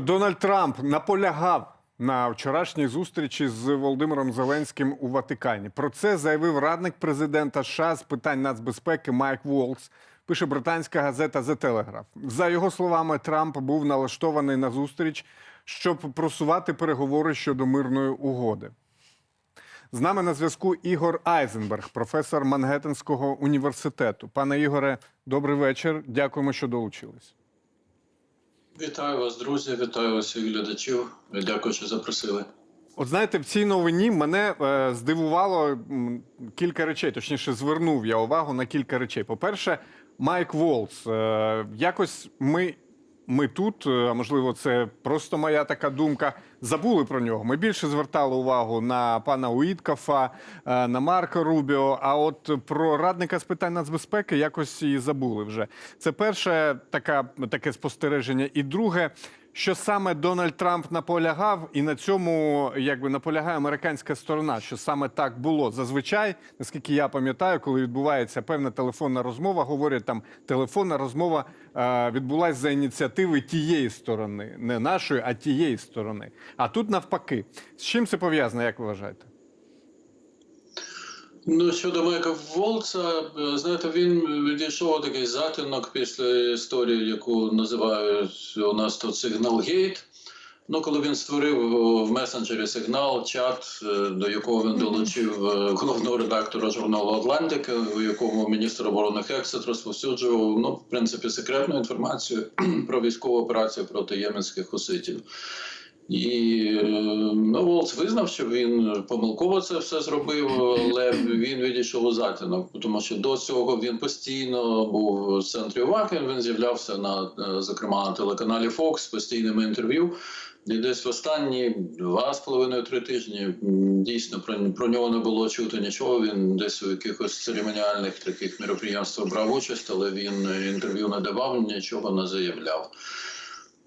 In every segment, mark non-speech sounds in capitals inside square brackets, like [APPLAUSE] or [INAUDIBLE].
Дональд Трамп наполягав на вчорашній зустрічі з Володимиром Зеленським у Ватикані. Про це заявив радник президента США з питань нацбезпеки Майк Волкс. Пише британська газета The Telegraph. За його словами, Трамп був налаштований на зустріч, щоб просувати переговори щодо мирної угоди. З нами на зв'язку Ігор Айзенберг, професор Мангеттенського університету. Пане Ігоре, добрий вечір. Дякуємо, що долучились. Вітаю вас, друзі. Вітаю усіх глядачів. Дякую, що запросили. От знаєте, в цій новині мене е, здивувало кілька речей. Точніше, звернув я увагу на кілька речей. По-перше, Майк Волц. Е, якось ми, ми тут, е, а можливо, це просто моя така думка. Забули про нього. Ми більше звертали увагу на пана Уіткафа, е, на Марка Рубіо. А от про радника з питань нацбезпеки якось і забули вже. Це перше така, таке спостереження. І друге, що саме Дональд Трамп наполягав, і на цьому якби наполягає американська сторона, що саме так було. Зазвичай, наскільки я пам'ятаю, коли відбувається певна телефонна розмова, говорять там телефонна розмова е, відбулася за ініціативи тієї сторони, не нашої, а тієї сторони. А тут навпаки, з чим це пов'язано, як ви вважаєте? Ну, щодо Майка Волца, е, знаєте, він відійшов такий затінок після історії, яку називають у нас тут Сигналгейт. Ну, коли він створив в месенджері сигнал, чат, е, до якого він долучив е, головного редактора журналу Атлантика, у якому міністр оборони Хексет розповсюджував, ну, в принципі, секретну інформацію [CLEARS THROAT] про військову операцію проти єменських хуситів. І е, ну, Волц визнав, що він помилково це все зробив, але він відійшов у затінок, тому що до цього він постійно був в центрі уваги. Він з'являвся на е, зокрема на телеканалі Fox з постійними інтерв'ю. І десь в останні два з половиною-три тижні дійсно про, про нього не було чути нічого. Він десь у якихось церемоніальних таких міроприємствах брав участь, але він інтерв'ю не давав, нічого не заявляв.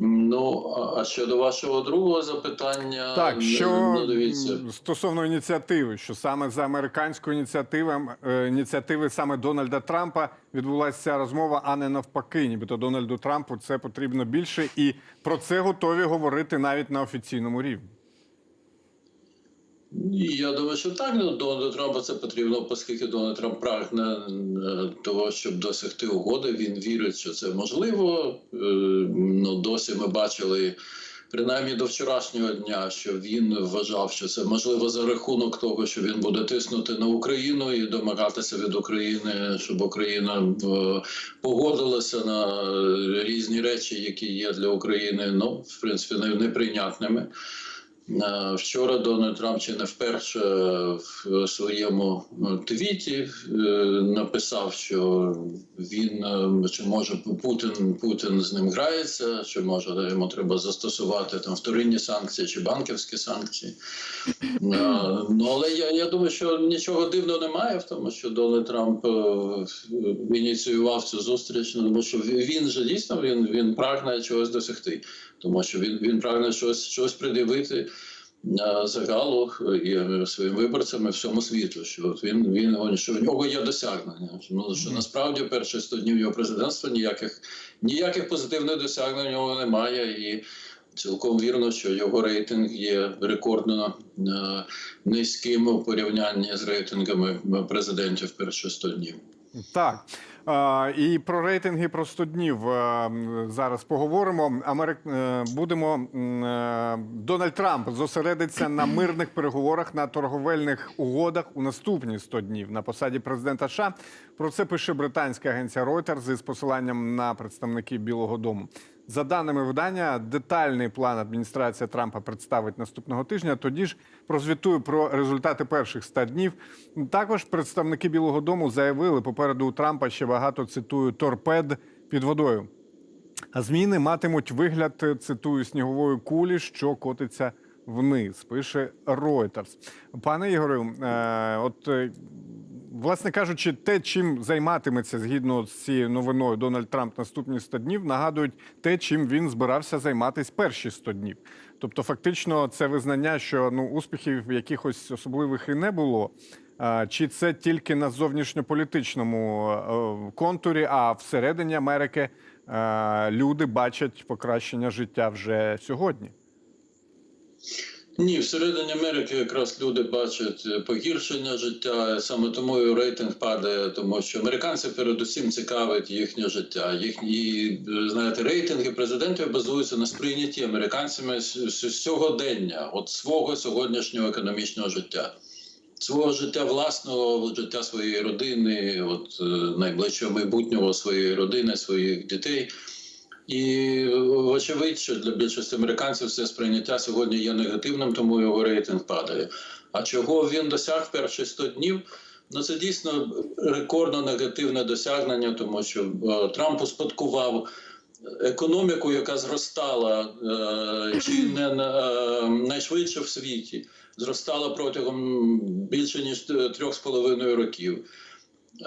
Ну, а- щодо вашого другого запитання, Так, що ну, дивіться. стосовно ініціативи, що саме за американською ініціативою, е, ініціативи саме Дональда Трампа відбулася ця розмова, а не навпаки. Нібито Дональду Трампу це потрібно більше, і про це готові говорити навіть на офіційному рівні. Я думаю, що так ну, Дональду Трампу це потрібно, оскільки Дональд Трамп прагне е, того, щоб досягти угоди. Він вірить, що це можливо. Е, Ну досі ми бачили. Принаймні до вчорашнього дня, що він вважав, що це можливо за рахунок того, що він буде тиснути на Україну і домагатися від України, щоб Україна е, погодилася на різні речі, які є для України, ну в принципі не- неприйнятними. Е, Вчора Дональд Трамп чи не вперше в своєму е, твіті е, написав, що він чи може Путін Путін з ним грається, що може йому треба застосувати там вторинні санкції чи банківські санкції. Ну але я, я думаю, що нічого дивного немає в тому, що Дональд Трамп ініціював цю зустріч, ну, тому що він же дійсно він, він прагне чогось досягти, тому що він, він прагне щось, щось пред'явити е, загалу і е, своїм виборцям і всьому світу, що от він, він що в нього є досягнення. Ну що насправді перші 100 днів його президентства ніяких ніяких позитивних досягнень у нього немає і. Цілком вірно, що його рейтинг є рекордно е, низьким у порівнянні з рейтингами президентів перших 100 днів. Так. І про рейтинги про 100 днів е, зараз поговоримо. Америк... е, Будемо е, Дональд Трамп зосередиться на мирних переговорах на торговельних угодах у наступні 100 днів на посаді президента США. Про це пише британська агенція Reuters з посиланням на представників Білого Дому. За даними видання, детальний план адміністрація Трампа представить наступного тижня. Тоді ж прозвітує про результати перших 100 днів. Також представники Білого Дому заявили попереду у Трампа ще багато цитую торпед під водою. А зміни матимуть вигляд, цитую, снігової кулі, що котиться вниз. Пише Reuters. Пане Ігорю, е, от власне кажучи, те, чим займатиметься згідно з цією новиною Дональд Трамп наступні 100 днів, нагадують те, чим він збирався займатися перші 100 днів. Тобто, фактично, це визнання, що ну успіхів якихось особливих і не було. Чи це тільки на зовнішньополітичному е, контурі, а всередині Америки е, люди бачать покращення життя вже сьогодні. Ні, всередині Америки якраз люди бачать е, погіршення життя. Саме тому і рейтинг падає, тому що американців передусім цікавить їхнє життя. Їхні е, знаєте, рейтинги президентів базуються на сприйнятті американцями сьогодення, от свого сьогоднішнього економічного життя. Свого життя власного, життя своєї родини, от е, найближчого майбутнього своєї родини, своїх дітей. І очевидь, що для більшості американців це сприйняття сьогодні є негативним, тому його рейтинг падає. А чого він досяг перші 100 днів? Ну це дійсно рекордно негативне досягнення, тому що е, Трамп успадкував економіку, яка зростала е, чи не е, найшвидше в світі, зростала протягом більше ніж трьох з половиною років.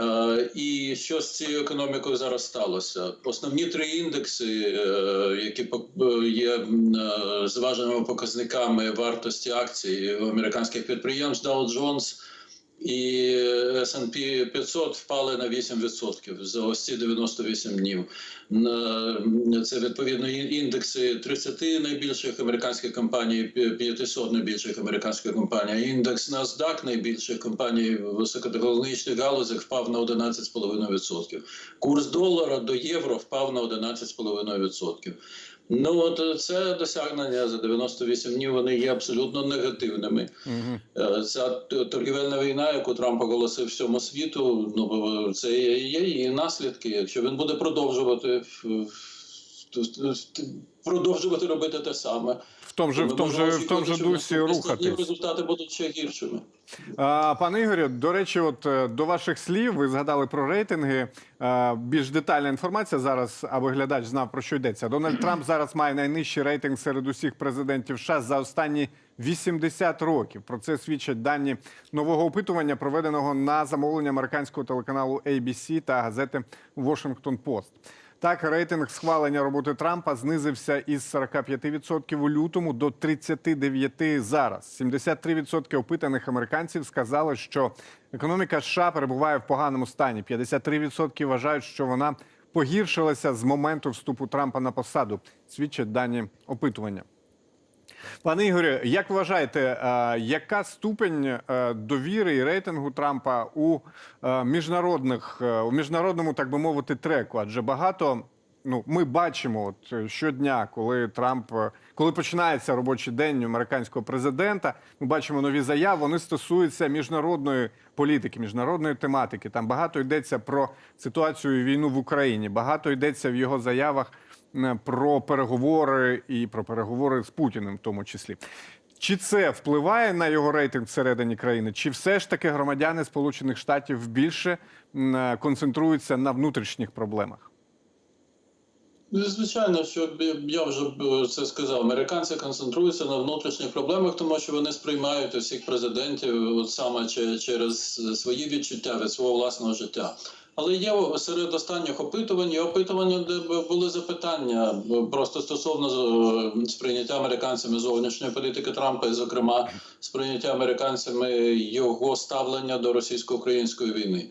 Е, І що з цією економікою зараз сталося? Основні три індекси, е, які е, є зваженими показниками вартості акцій американських підприємств Dow Jones і S&P 500 впали на 8% за ось ці 98 днів. Це відповідно індекси 30 найбільших американських компаній, пі- 500 найбільших американських компаній. Індекс NASDAQ найбільших компаній в високотехнологічних галузях впав на 11,5%. Курс долара до євро впав на 11,5%. Ну от е, це досягнення за 98 днів. Вони є абсолютно негативними. Угу. Е, Ця торгівельна війна, яку Трамп оголосив всьому світу, ну це є її наслідки. Якщо він буде продовжувати продовжувати робити те саме, В тому же, в тому же, в тому же дусі рухатись. результати будуть ще гіршими. А, Пане Ігорю, до речі, от е, до ваших слів ви згадали про рейтинги. Е, Більш детальна інформація зараз, аби глядач знав про що йдеться. Дональд Трамп зараз має найнижчий рейтинг серед усіх президентів США за останні 80 років. Про це свідчать дані нового опитування, проведеного на замовлення американського телеканалу ABC та газети Washington Post. Так, рейтинг схвалення роботи Трампа знизився із 45% у лютому до 39% зараз. 73% опитаних американців сказали, що економіка США перебуває в поганому стані. 53% вважають, що вона погіршилася з моменту вступу Трампа на посаду. Свідчать дані опитування. Пане Ігорю, як вважаєте, е, яка ступень е, довіри і рейтингу Трампа у е, міжнародних у міжнародному, так би мовити, треку? Адже багато ну ми бачимо, от щодня, коли Трамп, коли починається робочий день американського президента, ми бачимо нові заяви. Вони стосуються міжнародної політики, міжнародної тематики. Там багато йдеться про ситуацію війну в Україні. Багато йдеться в його заявах про переговори і про переговори з Путіним, в тому числі. Чи це впливає на його рейтинг всередині країни? Чи все ж таки громадяни Сполучених Штатів більше е, концентруються на внутрішніх проблемах? Ну, Звичайно, що я вже це сказав. Американці концентруються на внутрішніх проблемах, тому що вони сприймають усіх президентів от саме через свої відчуття від свого власного життя. Але є серед останніх опитувань і опитування, де були запитання просто стосовно е, сприйняття американцями зовнішньої політики Трампа, і, зокрема, сприйняття американцями його ставлення до російсько-української війни.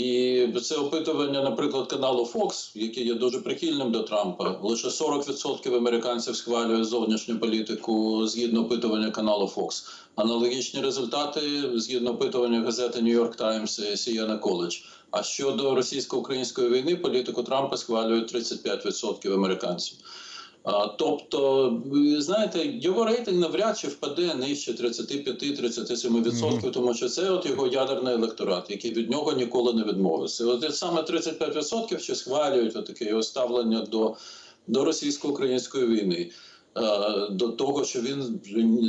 І це опитування, наприклад, каналу Fox, який є дуже прихильним до Трампа. Лише 40% американців схвалює зовнішню політику згідно опитування каналу Fox. Аналогічні результати згідно опитування газети New York Times Сіяна Коледж. А щодо російсько-української війни, політику Трампа схвалюють 35% американців. Тобто, знаєте, його рейтинг навряд чи впаде нижче 35-37%, тому що це от його ядерний електорат, який від нього ніколи не відмовився. От саме 35% ще схвалюють от таке його ставлення до, до російсько-української війни. До того, що він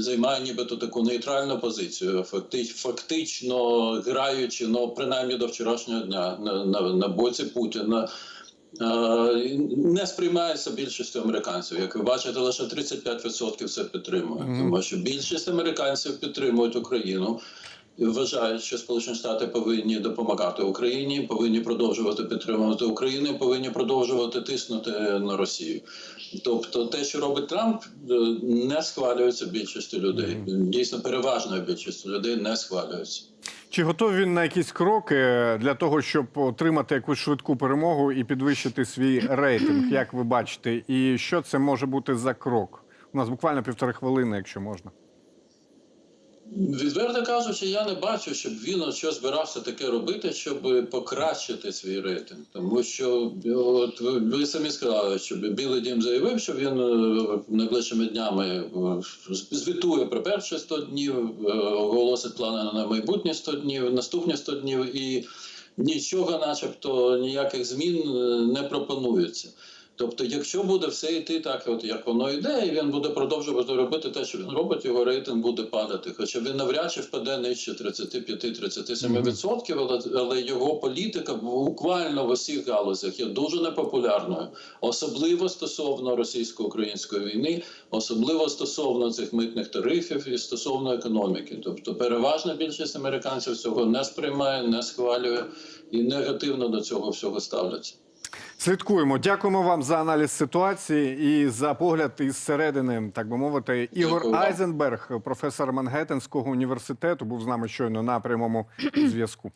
займає нібито таку нейтральну позицію, фактично, граючи, ну принаймні до вчорашнього дня на, на, на боці Путіна, не сприймається більшістю американців. Як ви бачите, лише 35% це підтримує. Мгм. Тому що більшість американців підтримують Україну. Вважають, що Сполучені Штати повинні допомагати Україні, повинні продовжувати підтримувати Україну, повинні продовжувати тиснути на Росію. Тобто, те, що робить Трамп, е, не схвалюється більшістю людей. Дійсно, переважною більшістю людей не схвалюється. Чи готовий він на якісь кроки для того, щоб отримати якусь швидку перемогу і підвищити свій рейтинг? Як ви бачите, і що це може бути за крок? У нас буквально півтори хвилини, якщо можна. Відверто кажучи, я не бачу, щоб він що збирався таке робити, щоб покращити свій рейтинг. Тому що от ви- самі сказали, що Білий Дім заявив, що він е, найближчими днями е, звітує про перші 100 днів, е, оголосить плани на майбутні 100 днів, наступні 100 днів, і нічого, начебто, ніяких змін не пропонується. Тобто, якщо буде все йти так, от як воно йде, і він буде продовжувати робити те, що він робить, його рейтинг буде падати. Хоча він навряд чи впаде нижче 35-37%, але, але його політика буквально в усіх галузях є дуже непопулярною, особливо стосовно російсько-української війни, особливо стосовно цих митних тарифів і стосовно економіки. Тобто, переважна більшість американців цього не сприймає, не схвалює і негативно до цього всього ставляться. Слідкуємо. Дякуємо вам за аналіз ситуації і за погляд із середини, так би мовити. Ігор Дякую. Айзенберг, професор Мангеттенського університету, був з нами щойно на прямому зв'язку.